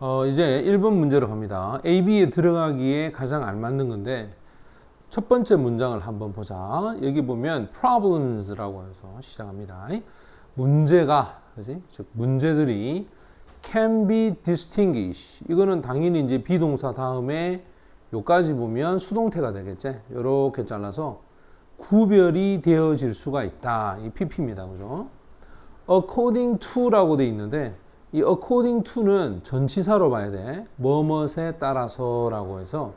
어, 이제 1번 문제로 갑니다. A, B에 들어가기에 가장 알맞는 건데 첫 번째 문장을 한번 보자. 여기 보면 problems라고 해서 시작합니다. 문제가 그지? 즉 문제들이 can be distinguished. 이거는 당연히 이제 비동사 다음에 요까지 보면 수동태가 되겠지. 요렇게 잘라서 구별이 되어질 수가 있다. 이 PP입니다. 그죠? according to라고 돼 있는데 이 according to는 전치사로 봐야 돼. 뭐뭇에 따라서라고 해서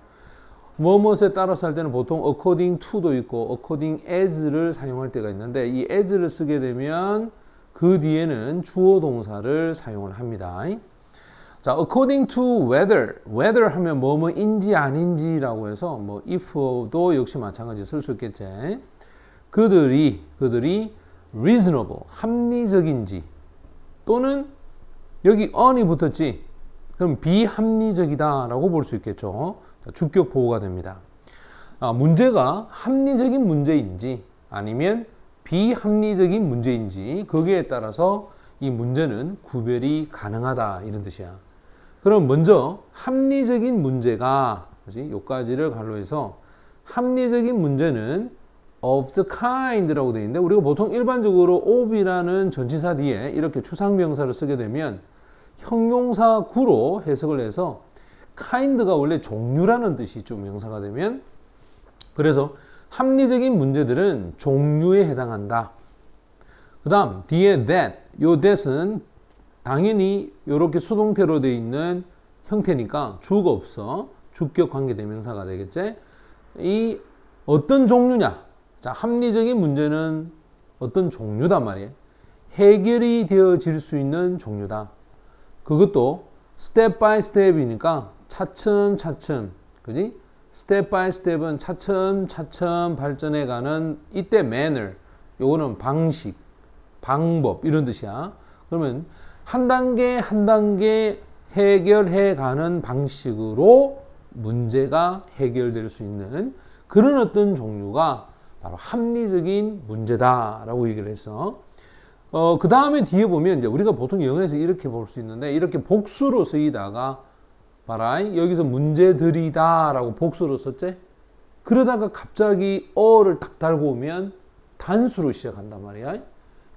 뭐뭇에 따라서 할 때는 보통 according to도 있고 according as를 사용할 때가 있는데 이 as를 쓰게 되면 그 뒤에는 주어 동사를 사용을 합니다. 자, according to whether, whether 하면 뭐뭐인지 아닌지라고 해서 뭐 if도 역시 마찬가지 쓸 수 있겠지. 그들이 그들이 reasonable 합리적인지 또는 여기 on이 붙었지. 그럼 비합리적이다라고 볼 수 있겠죠. 자, 주격 보호가 됩니다. 아, 문제가 합리적인 문제인지 아니면 비합리적인 문제인지 거기에 따라서 이 문제는 구별이 가능하다 이런 뜻이야. 그럼 먼저 합리적인 문제가 그지? 요까지를 갈로 해서 합리적인 문제는 of the kind라고 되어 있는데 우리가 보통 일반적으로 of이라는 전치사 뒤에 이렇게 추상명사를 쓰게 되면 형용사 구로 해석을 해서 kind가 원래 종류라는 뜻이 좀 명사가 되면 그래서 합리적인 문제들은 종류에 해당한다. 그 다음 뒤에 that, 요 that은 당연히 이렇게 수동태로 되어 있는 형태니까 주가 없어 주격 관계 대명사가 되겠지. 이 어떤 종류냐? 자, 합리적인 문제는 어떤 종류단 말이에요. 해결이 되어질 수 있는 종류다. 그것도 스텝 바이 스텝이니까 차츰차츰, 그지? 스텝 바이 스텝은 차츰차츰 발전해 가는 이때 manner, 요거는 방식, 방법 이런 뜻이야. 그러면 한 단계 한 단계 해결해 가는 방식으로 문제가 해결될 수 있는 그런 어떤 종류가 바로 합리적인 문제다라고 얘기를 했어. 어, 그 다음에 뒤에 보면 이제 우리가 보통 영어에서 이렇게 볼 수 있는데 이렇게 복수로 쓰이다가 봐라 여기서 문제들이다라고 복수로 썼지. 그러다가 갑자기 어를 딱 달고 오면 단수로 시작한단 말이야.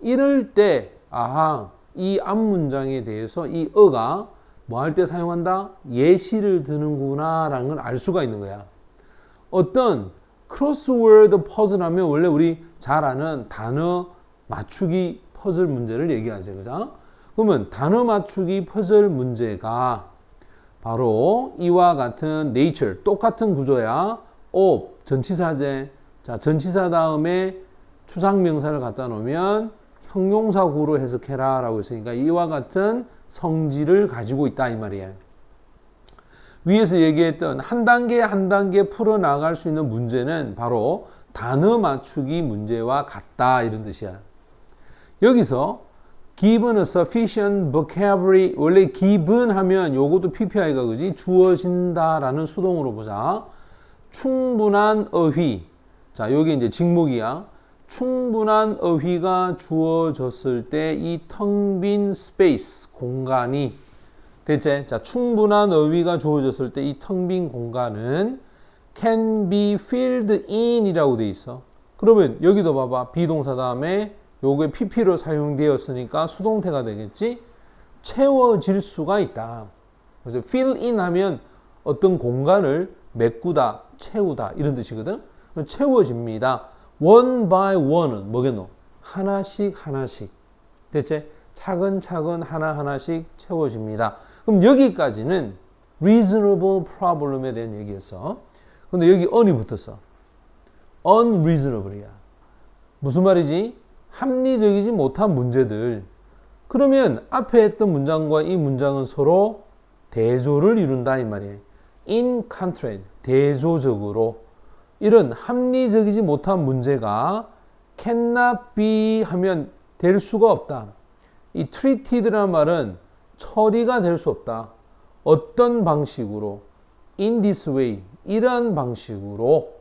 이럴 때 아하 이 앞 문장에 대해서 이 어가 뭐 할 때 사용한다? 예시를 드는구나라는 걸 알 수가 있는 거야. 어떤 크로스워드 퍼즐 하면 원래 우리 잘 아는 단어 맞추기 퍼즐 문제를 얘기하죠. 그죠? 그러면 단어 맞추기 퍼즐 문제가 바로 이와 같은 nature, 똑같은 구조야. of, 전치사제. 자, 전치사 다음에 추상명사를 갖다 놓으면 형용사구로 해석해라 라고 했으니까 이와 같은 성질을 가지고 있다 이 말이에요. 위에서 얘기했던 한 단계 한 단계 풀어나갈 수 있는 문제는 바로 단어 맞추기 문제와 같다 이런 뜻이야. 여기서 given a sufficient vocabulary 원래 given 하면 요것도 PPI가 그지 주어진다라는 수동으로 보자. 충분한 어휘. 자, 여기 이제 직목이야. 충분한 어휘가 주어졌을 때 이 텅 빈 스페이스 공간이 됐지? 자, 충분한 어휘가 주어졌을 때 이 텅 빈 공간은 can be filled in 이라고 돼 있어. 그러면 여기도 봐봐. 비동사 다음에 요게 pp로 사용되었으니까 수동태가 되겠지? 채워질 수가 있다. 그래서 fill in 하면 어떤 공간을 메꾸다, 채우다 이런 뜻이거든. 채워집니다. one by one은 뭐겠노? 하나씩 하나씩. 됐지? 차근차근 하나하나씩 채워집니다. 그럼 여기까지는 reasonable problem에 대한 얘기였어. 근데 여기 on이 붙었어. unreasonable이야. 무슨 말이지? 합리적이지 못한 문제들. 그러면 앞에 했던 문장과 이 문장은 서로 대조를 이룬다 이 말이에요. in contrast, 대조적으로 이런 합리적이지 못한 문제가 cannot be 하면 될 수가 없다. 이 treated라는 말은 처리가 될 수 없다. 어떤 방식으로 in this way 이러한 방식으로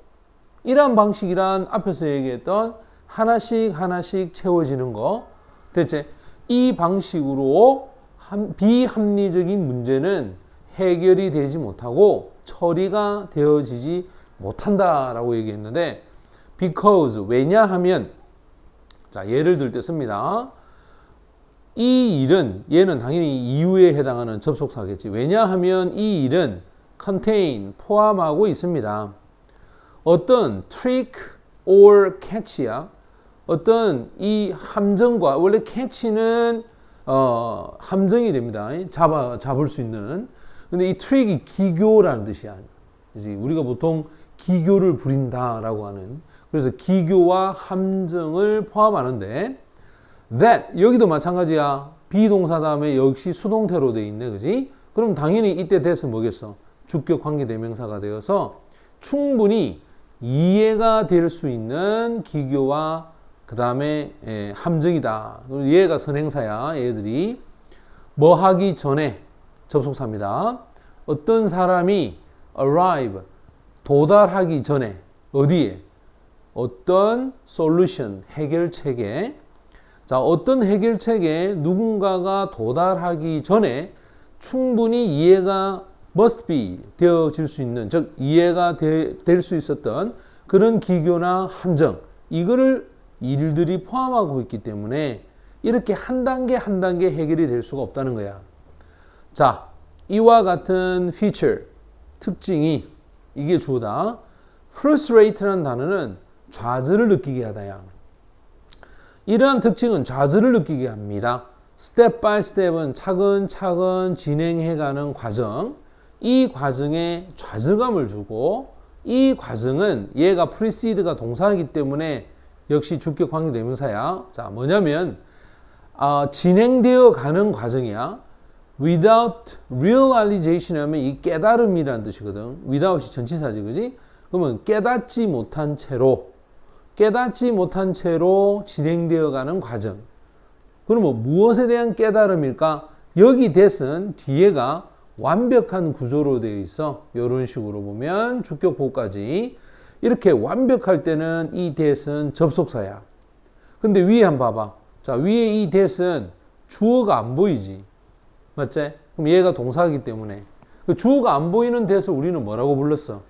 이러한 방식이란 앞에서 얘기했던 하나씩 하나씩 채워지는 거 대체 이 방식으로 함- 비합리적인 문제는 해결이 되지 못하고 처리가 되어지지 못한다라고 얘기했는데 because 왜냐하면 자 예를 들 때 씁니다. 이 일은 얘는 당연히 이유에 해당하는 접속사겠지. 왜냐하면 이 일은 contain 포함하고 있습니다. 어떤 trick or catch야. 어떤 이 함정과 원래 catch는 어, 함정이 됩니다. 잡아 잡을 수 있는. 근데 이 트릭이 기교라는 뜻이야. 이제 우리가 보통 기교를 부린다라고 하는. 그래서 기교와 함정을 포함하는데 that 여기도 마찬가지야. 비동사 다음에 역시 수동태로 돼 있네, 그지? 그럼 당연히 이때 돼서 뭐겠어? 주격 관계 대명사가 되어서 충분히 이해가 될 수 있는 기교와 그 다음에 함정이다. 그리고 얘가 선행사야, 얘들이 뭐 하기 전에 접속사입니다. 어떤 사람이 arrive 도달하기 전에 어디에 어떤 솔루션 해결책에 자 어떤 해결책에 누군가가 도달하기 전에 충분히 이해가 must be 되어질 수 있는 즉 이해가 될 수 있었던 그런 기교나 함정 이거를 일들이 포함하고 있기 때문에 이렇게 한 단계 한 단계 해결이 될 수가 없다는 거야. 자, 이와 같은 feature 특징이 이게 주어다. frustrate라는 단어는 좌절을 느끼게 하다야. 이러한 특징은 좌절을 느끼게 합니다. step by step은 차근차근 진행해가는 과정. 이 과정에 좌절감을 주고 이 과정은 얘가 precede가 동사이기 때문에 역시 주격 관계 대명사야. 자, 뭐냐면 아, 진행되어 가는 과정이야. without realization 하면 이 깨달음이라는 뜻이거든. without이 전치사지, 그지? 그러면 깨닫지 못한 채로, 깨닫지 못한 채로 진행되어 가는 과정. 그러면 무엇에 대한 깨달음일까? 여기 대은 뒤에가 완벽한 구조로 되어 있어. 이런 식으로 보면 주격 보까지 이렇게 완벽할 때는 이 대은 접속사야. 근데 위에 한번 봐봐. 자, 위에 이 대은 주어가 안 보이지. 맞지? 그럼 얘가 동사이기 때문에 그 주어가 안 보이는 대에서 우리는 뭐라고 불렀어?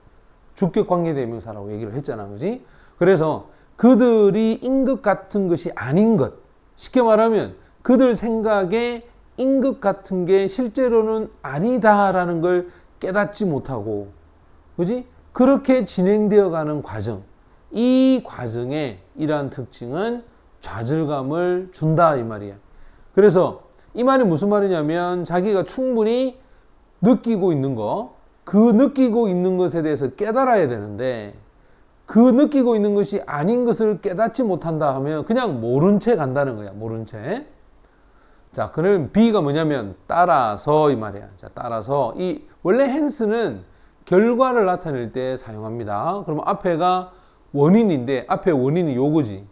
주격 관계 대명사라고 얘기를 했잖아. 그지? 그래서 그들이 인 것 같은 것이 아닌 것. 쉽게 말하면 그들 생각에 인것 같은 게 실제로는 아니다라는 걸 깨닫지 못하고 그지? 그렇게 진행되어 가는 과정. 이 과정에 이러한 특징은 좌절감을 준다 이 말이야. 그래서 이 말이 무슨 말이냐면 자기가 충분히 느끼고 있는 거, 그 느끼고 있는 것에 대해서 깨달아야 되는데 그 느끼고 있는 것이 아닌 것을 깨닫지 못한다 하면 그냥 모른 채 간다는 거야. 모른 채. 자, 그러면 B가 뭐냐면 따라서 이 말이야. 자, 따라서 이 원래 hence는 결과를 나타낼 때 사용합니다. 그러면 앞에가 원인인데 앞에 원인이 요거지.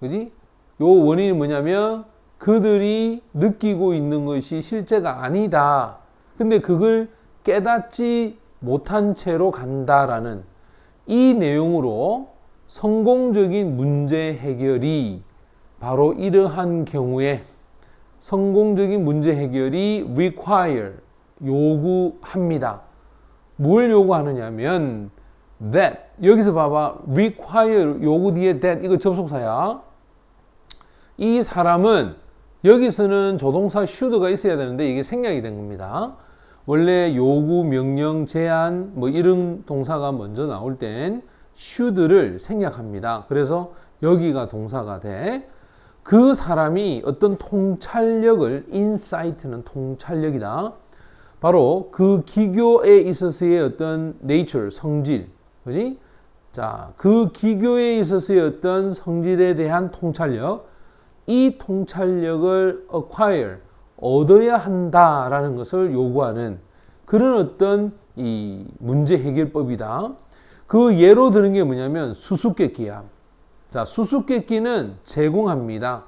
그지? 요 원인이 뭐냐면 그들이 느끼고 있는 것이 실제가 아니다. 근데 그걸 깨닫지 못한 채로 간다라는 이 내용으로 성공적인 문제 해결이 바로 이러한 경우에 성공적인 문제 해결이 require 요구합니다. 뭘 요구하느냐면 that 여기서 봐봐 require 요구 뒤에 that 이거 접속사야. 이 사람은 여기서는 조동사 should가 있어야 되는데 이게 생략이 된 겁니다. 원래 요구, 명령, 제한 뭐 이런 동사가 먼저 나올 땐 should를 생략합니다. 그래서 여기가 동사가 돼. 그 사람이 어떤 통찰력을 insight는 통찰력이다. 바로 그 기교에 있어서의 어떤 nature, 성질, 그지? 자, 그 기교에 있어서의 어떤 성질에 대한 통찰력, 이 통찰력을 acquire, 얻어야 한다라는 것을 요구하는 그런 어떤 이 문제 해결법이다. 그 예로 드는 게 뭐냐면 수수께끼야. 자, 수수께끼는 제공합니다.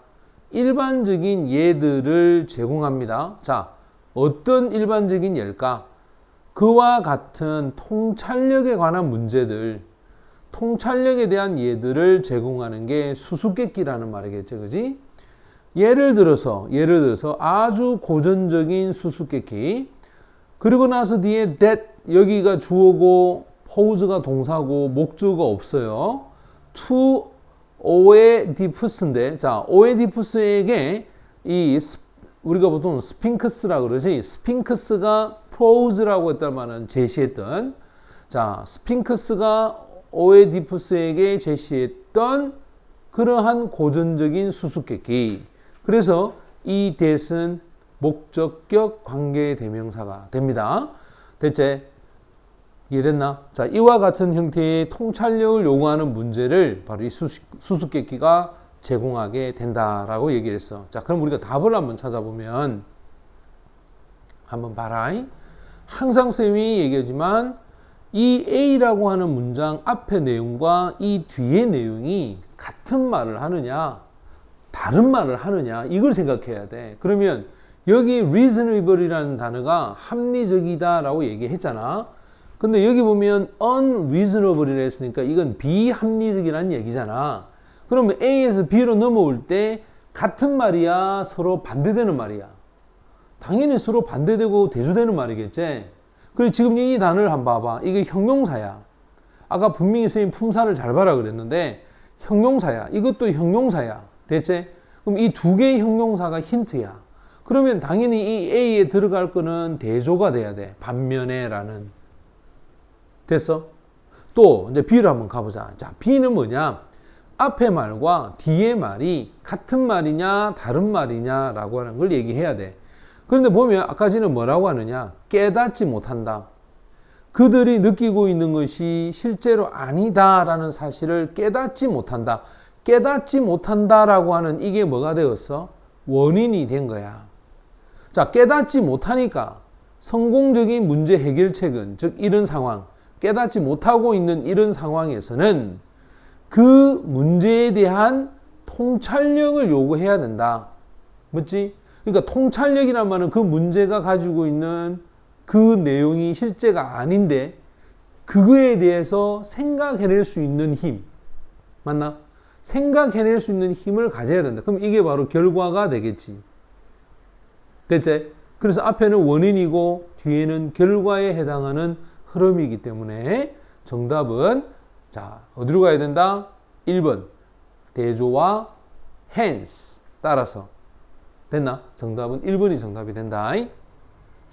일반적인 예들을 제공합니다. 자, 어떤 일반적인 예일까? 그와 같은 통찰력에 관한 문제들, 통찰력에 대한 예들을 제공하는 게 수수께끼라는 말이겠죠, 그지? 예를 들어서 예를 들어서 아주 고전적인 수수께끼 그리고 나서 뒤에 that 여기가 주어고 포즈가 동사고 목적어가 없어요. to 오에디푸스인데 자 오에디푸스에게 이 스- 우리가 보통 스핑크스라 그러지 스핑크스가 프로즈라고 했다면은 제시했던 자 스핑크스가 오에디푸스에게 제시했던 그러한 고전적인 수수께끼 그래서 이 대은 목적격 관계 대명사가 됩니다. 대체 이해됐나? 자, 이와 같은 형태의 통찰력을 요구하는 문제를 바로 이 수수, 수수께끼가 제공하게 된다라고 얘기를 했어. 자, 그럼 우리가 답을 한번 찾아보면 한번 봐라. 항상 쌤이 얘기하지만 이 A라고 하는 문장 앞의 내용과 이 뒤의 내용이 같은 말을 하느냐, 다른 말을 하느냐, 이걸 생각해야 돼. 그러면 여기 reasonable이라는 단어가 합리적이다라고 얘기했잖아. 근데 여기 보면 unreasonable이라 했으니까 이건 비합리적이라는 얘기잖아. 그러면 A에서 B로 넘어올 때 같은 말이야, 서로 반대되는 말이야. 당연히 서로 반대되고 대조되는 말이겠지. 그리고 지금 이 단어를 한번 봐봐. 이게 형용사야. 아까 분명히 선생님 품사를 잘 봐라 그랬는데 형용사야. 이것도 형용사야. 됐지? 그럼 이 두 개의 형용사가 힌트야. 그러면 당연히 이 A에 들어갈 거는 대조가 돼야 돼. 반면에라는. 됐어? 또 이제 B를 한번 가보자. 자, B는 뭐냐? 앞의 말과 뒤의 말이 같은 말이냐 다른 말이냐 라고 하는 걸 얘기해야 돼. 그런데 보면 아까 전에 뭐라고 하느냐? 깨닫지 못한다. 그들이 느끼고 있는 것이 실제로 아니다라는 사실을 깨닫지 못한다. 깨닫지 못한다라고 하는 이게 뭐가 되었어? 원인이 된 거야. 자, 깨닫지 못하니까 성공적인 문제 해결책은 즉 이런 상황, 깨닫지 못하고 있는 이런 상황에서는 그 문제에 대한 통찰력을 요구해야 된다. 맞지? 그러니까 통찰력이란 말은 그 문제가 가지고 있는 그 내용이 실제가 아닌데 그거에 대해서 생각해낼 수 있는 힘. 맞나? 생각해낼 수 있는 힘을 가져야 된다. 그럼 이게 바로 결과가 되겠지. 됐지? 그래서 앞에는 원인이고 뒤에는 결과에 해당하는 흐름이기 때문에 정답은 자, 어디로 가야 된다? 1번. 대조와 hence 따라서 됐나? 정답은 1번이 정답이 된다.